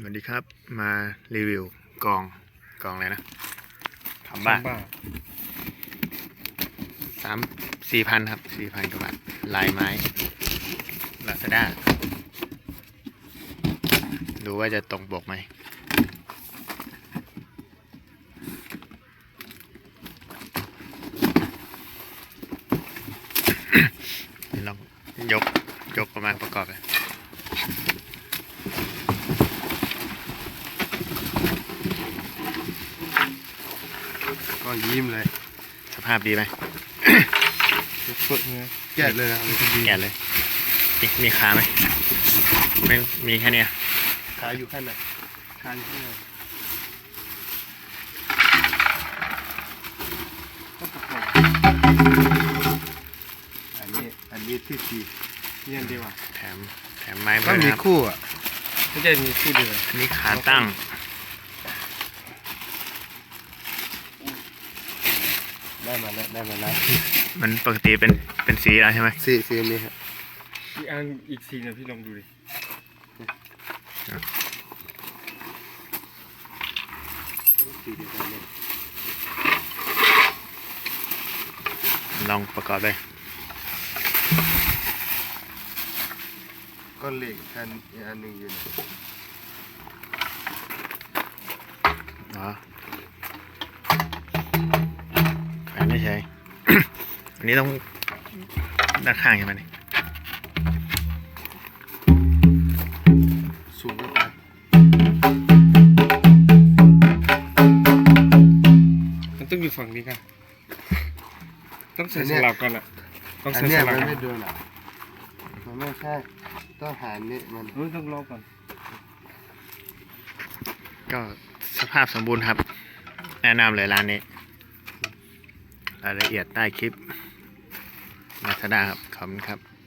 สวัสดีครับมารีวิวกองกองอะไรนะทำบ้านบ้าสามสี่พันครับสี่พันกว่าบาทลายไม้ลาซาด้าดูว่าจะตรงปกไหมลองยกยกประมาณประกอบเลย ก็ยิ้มเลย สภาพดีไหมฝึกเลยแกะเลยนะมันจะดีแกะเลยมีมีขาไหมไม่มีแค่เนี้ยขาอยู่ข้างในขาอยู่ข้างในก็ประกอบอันนี้อันนี้ที่สี่นี่อันเดียวอะแถมแถมไม้ต้ด้อวงยมีนะครับคู่อะไม่ใช่มีคู่เดียวอันนี้ขาตั้ง ได้มาแล้วได้มาแล้วมันปกติเป็นเป็นสีแล้วใช่ไหมสี่สี่นี้ครับอีกอันอีกสีเนี่ยพี่ลองดูดิสี่เดียวกันเลยลองประกอบเลยก็เหล็กอันอีกอันหนึ่งอยู่นะ ไม่ใช่ อันนี้ต้องด้านข้างใช่ไหมนี่สูงก็ไปมันต้องอยู่ฝั่งนี้กันต้องใส่สลับกันอะ ต้องอันใส่เนี้สยลัมับนกัไม่นโดนอะมันไม่ใช่ ต้องหานี่มันเฮ้ยต้องรอก่อน ก็สภาพสมบูรณ์ครับ แนะนำเลยร้านนี้ รายละเอียดใต้คลิปมาซาด้าครับ ขอบคุณครับ